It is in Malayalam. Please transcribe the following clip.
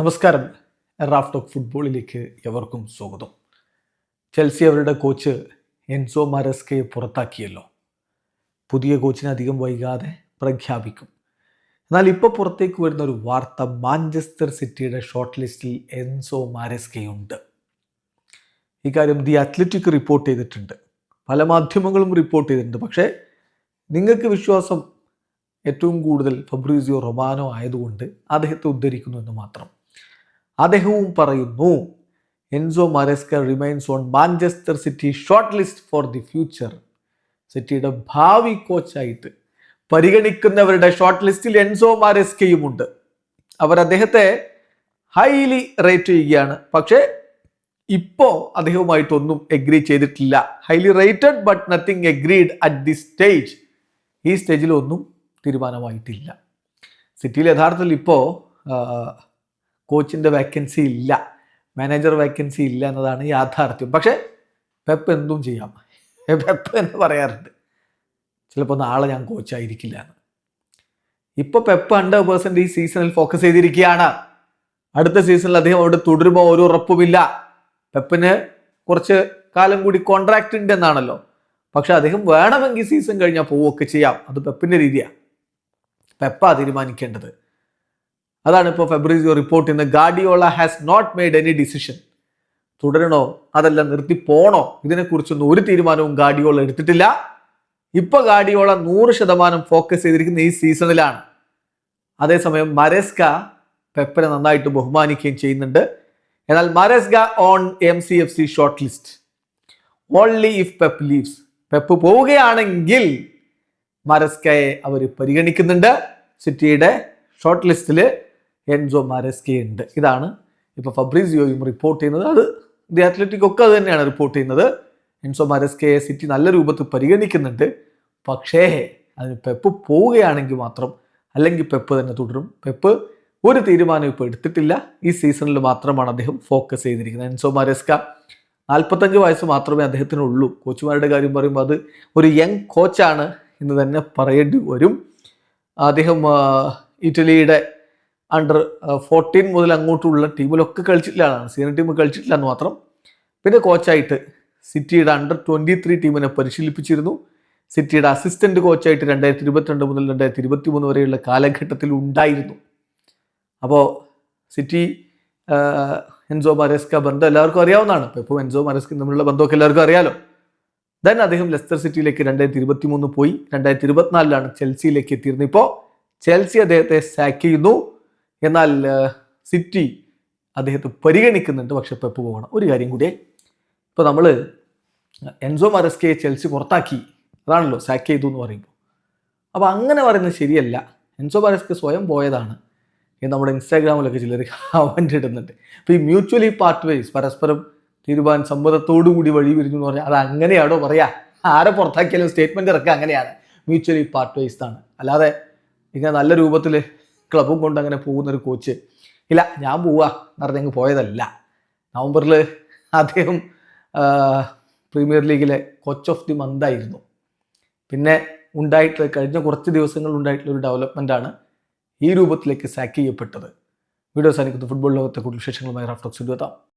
നമസ്കാരം. റാഫ് ഓഫ് ഫുട്ബോളിലേക്ക് എവർക്കും സ്വാഗതം. ചെൽസി അവരുടെ കോച്ച് എൻസോ മാരസ്കയെ പുറത്താക്കിയല്ലോ. പുതിയ കോച്ചിനെ അധികം വൈകാതെ പ്രഖ്യാപിക്കും. എന്നാൽ ഇപ്പോൾ പുറത്തേക്ക് വരുന്ന ഒരു വാർത്ത മാഞ്ചസ്റ്റർ സിറ്റിയുടെ ഷോർട്ട് ലിസ്റ്റിൽ എൻസോ മാരസ്കയുണ്ട്. ഇക്കാര്യം ദി അത്ലറ്റിക് റിപ്പോർട്ട് ചെയ്തിട്ടുണ്ട്. പല മാധ്യമങ്ങളും റിപ്പോർട്ട് ചെയ്തിട്ടുണ്ട്. പക്ഷേ നിങ്ങൾക്ക് വിശ്വാസം ഏറ്റവും കൂടുതൽ ഫബ്രീസിയോ റൊമാനോ ആയതുകൊണ്ട് അദ്ദേഹത്തെ ഉദ്ധരിക്കുന്നു എന്ന് മാത്രം. അദ്ദേഹവും പറയുന്നു Enzo Maresca remains on Manchester City short list for the future സിറ്റിയുടെ ഭാവി കോച്ചായിട്ട് പരിഗണിക്കുന്നവരുടെ ഷോർട്ട് ലിസ്റ്റിൽ എൻസോ മാരസ്കയുമുണ്ട്. അവർ അദ്ദേഹത്തെ ഹൈലി റേറ്റ് ചെയ്യുകയാണ്. പക്ഷേ ഇപ്പോൾ അദ്ദേഹവുമായിട്ടൊന്നും എഗ്രി ചെയ്തിട്ടില്ല. Highly rated but nothing agreed at the stage ഈ സ്റ്റേജിലൊന്നും തീരുമാനമായിട്ടില്ല. സിറ്റിയിൽ യഥാർത്ഥത്തിൽ ഇപ്പോൾ കോച്ചിന്റെ വേക്കൻസി ഇല്ല. മാനേജർ വേക്കൻസി ഇല്ല എന്നതാണ് യാഥാർത്ഥ്യം. പക്ഷേ പെപ്പ് എന്തും ചെയ്യാം. പെപ്പ് എന്ന് പറയാറുണ്ട്. ചിലപ്പോൾ നാളെ ഞാൻ കോച്ചായിരിക്കില്ല എന്ന്. ഇപ്പോൾ പെപ്പ് ഹൺഡ്രഡ് പേഴ്സന്റ് ഈ സീസണിൽ ഫോക്കസ് ചെയ്തിരിക്കുകയാണ്. അടുത്ത സീസണിൽ അദ്ദേഹം അവിടെ തുടരുമോ ഒരു ഉറപ്പുമില്ല. പെപ്പിന് കുറച്ച് കാലം കൂടി കോൺട്രാക്റ്റ് ഉണ്ട് എന്നാണല്ലോ പക്ഷെ അദ്ദേഹം വേണമെങ്കിൽ സീസൺ കഴിഞ്ഞാൽ പോവുകയൊക്കെ ചെയ്യാം. അത് പെപ്പിന്റെ രീതിയാണ് പെപ്പ തീരുമാനിക്കേണ്ടത്. അതാണ് ഇപ്പോൾ ഫെബ്രുവരി റിപ്പോർട്ട് ചെയ്യുന്നത്. Guardiola has not made any decision തുടരണോ? അതല്ല നിർത്തി പോണോ? ഇതിനെക്കുറിച്ചൊന്നും ഒരു തീരുമാനവും ഗാഡിയോള എടുത്തിട്ടില്ല. ഇപ്പൊ ഗാഡിയോള നൂറ് ശതമാനം ഫോക്കസ് ചെയ്തിരിക്കുന്ന ഈ സീസണിലാണ് അതേസമയം മരസ്ക പെപ്പനെ നന്നായിട്ട് ബഹുമാനിക്കുകയും ചെയ്യുന്നുണ്ട്. എന്നാൽ Maresca on M C F C short list only if Pep leaves Pep പോവുകയാണെങ്കിൽ മരസ്കയെ അവർ പരിഗണിക്കുന്നുണ്ട്. സിറ്റിയുടെ ഷോർട്ട് ലിസ്റ്റിൽ എൻസോ മാരസ്കി ഉണ്ട്. ഇതാണ് ഇപ്പോൾ ഫബ്രീസിയോയും റിപ്പോർട്ട് ചെയ്യുന്നത്. അത് ദി അത്ലറ്റിക് ഒക്കെ അത് തന്നെയാണ് റിപ്പോർട്ട് ചെയ്യുന്നത്. എൻസോ മാരസ്കയെ സിറ്റി നല്ല രൂപത്തിൽ പരിഗണിക്കുന്നുണ്ട്. പക്ഷേ അതിന് പെപ്പ് പോവുകയാണെങ്കിൽ മാത്രം അല്ലെങ്കിൽ പെപ്പ് തന്നെ തുടരും. പെപ്പ് ഒരു തീരുമാനം ഇപ്പോൾ എടുത്തിട്ടില്ല. ഈ സീസണിൽ മാത്രമാണ് അദ്ദേഹം ഫോക്കസ് ചെയ്തിരിക്കുന്നത്. എൻസോ മാരസ്ക നാൽപ്പത്തഞ്ച് വയസ്സ് മാത്രമേ അദ്ദേഹത്തിനുള്ളൂ. കോച്ചുമാരുടെ കാര്യം പറയുമ്പോൾ അത് ഒരു യങ് കോച്ചാണ് എന്ന് തന്നെ പറയേണ്ടി വരും. അദ്ദേഹം ഇറ്റലിയുടെ അണ്ടർ ഫോർട്ടീൻ മുതൽ അങ്ങോട്ടുള്ള ടീമിലൊക്കെ കളിച്ചിട്ടില്ല ആളാണ്. സീനിയർ ടീം കളിച്ചിട്ടില്ല എന്ന് മാത്രം. പിന്നെ കോച്ചായിട്ട് സിറ്റിയുടെ അണ്ടർ ട്വന്റി ത്രീ ടീമിനെ പരിശീലിപ്പിച്ചിരുന്നു. സിറ്റിയുടെ അസിസ്റ്റന്റ് കോച്ചായിട്ട് രണ്ടായിരത്തി ഇരുപത്തിരണ്ട് മുതൽ രണ്ടായിരത്തി ഇരുപത്തി മൂന്ന് വരെയുള്ള കാലഘട്ടത്തിൽ ഉണ്ടായിരുന്നു. അപ്പോൾ സിറ്റി എൻസോ മരസ്ക ബന്ധം എല്ലാവർക്കും അറിയാവുന്നതാണ്. ഇപ്പോൾ ഇപ്പോൾ എൻസോ മരസ്ക തമ്മിലുള്ള ബന്ധമൊക്കെ എല്ലാവർക്കും അറിയാലോ. ദെൻ അദ്ദേഹം ലെസ്റ്റർ സിറ്റിയിലേക്ക് രണ്ടായിരത്തി ഇരുപത്തി മൂന്ന് പോയി. രണ്ടായിരത്തി ഇരുപത്തിനാലിലാണ് ചെൽസിയിലേക്ക് എത്തിയിരുന്നത്. ഇപ്പോൾ ചെൽസി അദ്ദേഹത്തെ സാക്ക് ചെയ്യുന്നു. എന്നാൽ സിറ്റി അദ്ദേഹത്തെ പരിഗണിക്കുന്നുണ്ട്. പക്ഷെ പെപ്പ് പോകണം. ഒരു കാര്യം കൂടി. ഇപ്പോൾ നമ്മൾ എൻസോ മരസ്കയെ ചെൽസി പുറത്താക്കി. അതാണല്ലോ സാക്ക് ചെയ്തു എന്ന് പറയുമ്പോൾ. അപ്പോൾ അങ്ങനെ പറയുന്നത് ശരിയല്ല. എൻസോ മരസ്ക സ്വയം പോയതാണ്. ഇനി നമ്മുടെ ഇൻസ്റ്റാഗ്രാമിലൊക്കെ ചിലർ കമന്റ് ഇടുന്നുണ്ട്. അപ്പോൾ ഈ മ്യൂച്വലി പാർട്ട് വൈസ് പരസ്പരം തീരുമാനം സമ്മതത്തോടു കൂടി വഴി പിരിഞ്ഞു എന്ന് പറഞ്ഞാൽ അത് അങ്ങനെയാണോ പറയാ? ആരെ പുറത്താക്കിയാലും സ്റ്റേറ്റ്മെന്റ് ഇറക്കുക അങ്ങനെയാണ്. മ്യൂച്വലി പാർട്ട് വൈസ് ആണ് അല്ലാതെ ഇങ്ങനെ നല്ല രൂപത്തിൽ ക്ലബും കൊണ്ട് അങ്ങനെ പോകുന്നൊരു കോച്ച് ഇല്ല ഞാൻ പോവാ. എന്ന് പറഞ്ഞെങ്കിൽ പോയതല്ല. നവംബറിൽ അദ്ദേഹം പ്രീമിയർ ലീഗിലെ കോച്ച് ഓഫ് ദി മന്ത് ആയിരുന്നു. പിന്നെ ഉണ്ടായിട്ടുള്ള കഴിഞ്ഞ കുറച്ച് ദിവസങ്ങളിൽ ഉണ്ടായിട്ടുള്ള ഒരു ഡെവലപ്മെന്റ് ആണ് ഈ രൂപത്തിലേക്ക് സാക്ക് ചെയ്യപ്പെട്ടത്. വീഡിയോ സാധിക്കുന്നത് ഫുട്ബോൾ ലോകത്തെ കൂടുതൽ വിശേഷങ്ങളുമായി റാഫ്റ്റോക്സ് എത്താം